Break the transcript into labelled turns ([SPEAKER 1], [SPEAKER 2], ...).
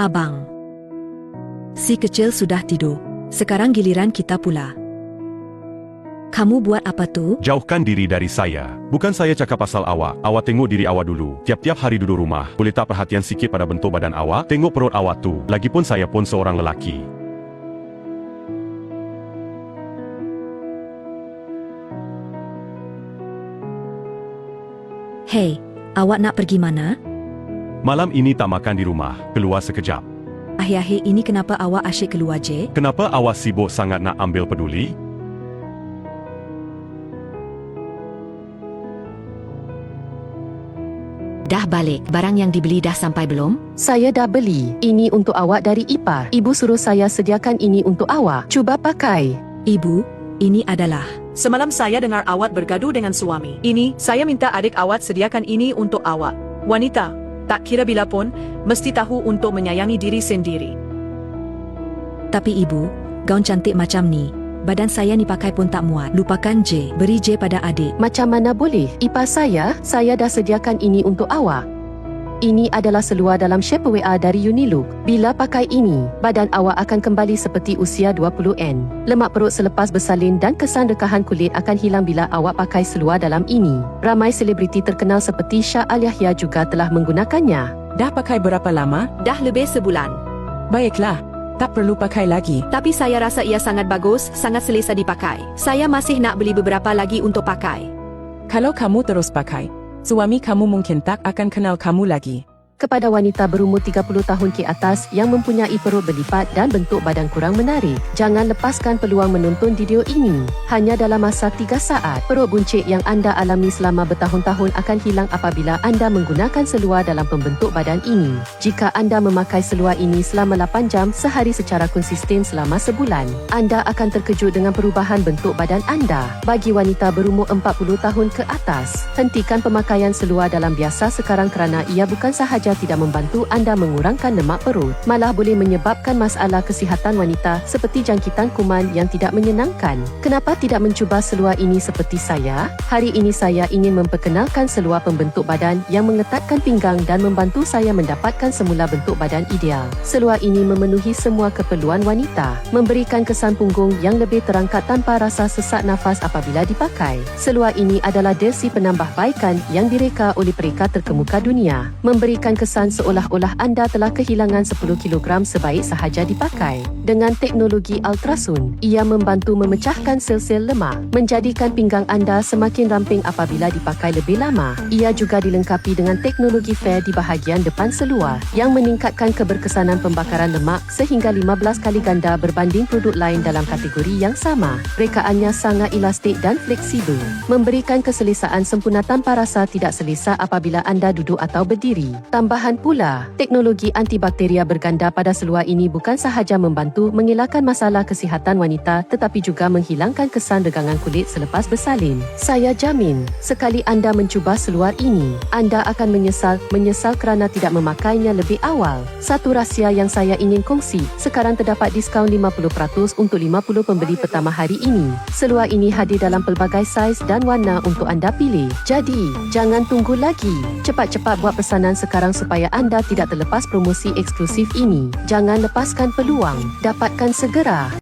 [SPEAKER 1] Abang. Si kecil sudah tidur. Sekarang giliran kita pula. Kamu buat apa tu?
[SPEAKER 2] Jauhkan diri dari saya. Bukan saya cakap pasal awak. Awak tengok diri awak dulu. Tiap-tiap hari duduk rumah. Boleh tak perhatian sikit pada bentuk badan awak? Tengok perut awak tu. Lagipun saya pun seorang lelaki.
[SPEAKER 1] Hei, awak nak pergi mana?
[SPEAKER 2] Malam ini tak makan di rumah. Keluar sekejap.
[SPEAKER 1] Akhir-akhir ini kenapa awak asyik keluar je?
[SPEAKER 2] Kenapa awak sibuk sangat nak ambil peduli?
[SPEAKER 1] Dah balik. Barang yang dibeli dah sampai belum?
[SPEAKER 3] Saya dah beli. Ini untuk awak dari ipar. Ibu suruh saya sediakan ini untuk awak. Cuba pakai.
[SPEAKER 1] Ibu, ini adalah...
[SPEAKER 4] Semalam saya dengar awak bergaduh dengan suami. Ini, saya minta adik awak sediakan ini untuk awak. Wanita, tak kira bila pun, mesti tahu untuk menyayangi diri sendiri.
[SPEAKER 1] Tapi ibu, gaun cantik macam ni. Badan saya ni pakai pun tak muat. Lupakan je. Beri je pada adik.
[SPEAKER 3] Macam mana boleh? Ipar saya, saya dah sediakan ini untuk awak. Ini adalah seluar dalam shape WA dari Unilook. Bila pakai ini, badan awak akan kembali seperti usia 20N. Lemak perut selepas bersalin dan kesan rekahan kulit akan hilang bila awak pakai seluar dalam ini. Ramai selebriti terkenal seperti Shah Al Yahya juga telah menggunakannya.
[SPEAKER 5] Dah pakai berapa lama?
[SPEAKER 1] Dah lebih sebulan.
[SPEAKER 5] Baiklah, tak perlu pakai lagi.
[SPEAKER 1] Tapi saya rasa ia sangat bagus, sangat selesa dipakai. Saya masih nak beli beberapa lagi untuk pakai.
[SPEAKER 5] Kalau kamu terus pakai, suami kamu mungkin tak akan kenal kamu lagi.
[SPEAKER 3] Kepada wanita berumur 30 tahun ke atas yang mempunyai perut berlipat dan bentuk badan kurang menarik. Jangan lepaskan peluang menonton video ini. Hanya dalam masa 3 saat, perut buncit yang anda alami selama bertahun-tahun akan hilang apabila anda menggunakan seluar dalam pembentuk badan ini. Jika anda memakai seluar ini selama 8 jam sehari secara konsisten selama sebulan, anda akan terkejut dengan perubahan bentuk badan anda. Bagi wanita berumur 40 tahun ke atas, hentikan pemakaian seluar dalam biasa sekarang kerana ia bukan sahaja tidak membantu anda mengurangkan lemak perut, malah boleh menyebabkan masalah kesihatan wanita seperti jangkitan kuman yang tidak menyenangkan. Kenapa tidak mencuba seluar ini seperti saya? Hari ini saya ingin memperkenalkan seluar pembentuk badan yang mengetatkan pinggang dan membantu saya mendapatkan semula bentuk badan ideal. Seluar ini memenuhi semua keperluan wanita, memberikan kesan punggung yang lebih terangkat tanpa rasa sesak nafas apabila dipakai. Seluar ini adalah dersi penambah baikan yang direka oleh pereka terkemuka dunia, memberikan kesan seolah-olah anda telah kehilangan 10 kg sebaik sahaja dipakai. Dengan teknologi ultrasound, ia membantu memecahkan sel-sel lemak, menjadikan pinggang anda semakin ramping apabila dipakai lebih lama. Ia juga dilengkapi dengan teknologi fair di bahagian depan seluar yang meningkatkan keberkesanan pembakaran lemak sehingga 15 kali ganda berbanding produk lain dalam kategori yang sama. Rekaannya sangat elastik dan fleksibel, memberikan keselesaan sempurna tanpa rasa tidak selesa apabila anda duduk atau berdiri. Tambahan pula, teknologi antibakteria berganda pada seluar ini bukan sahaja membantu mengelakkan masalah kesihatan wanita tetapi juga menghilangkan kesan regangan kulit selepas bersalin. Saya jamin, sekali anda mencuba seluar ini, anda akan menyesal menyesal kerana tidak memakainya lebih awal. Satu rahsia yang saya ingin kongsi, sekarang terdapat diskaun 50% untuk 50 pembeli pertama hari ini. Seluar ini hadir dalam pelbagai saiz dan warna untuk anda pilih. Jadi, jangan tunggu lagi. Cepat-cepat buat pesanan sekarang supaya anda tidak terlepas promosi eksklusif ini. Jangan lepaskan peluang. Dapatkan segera.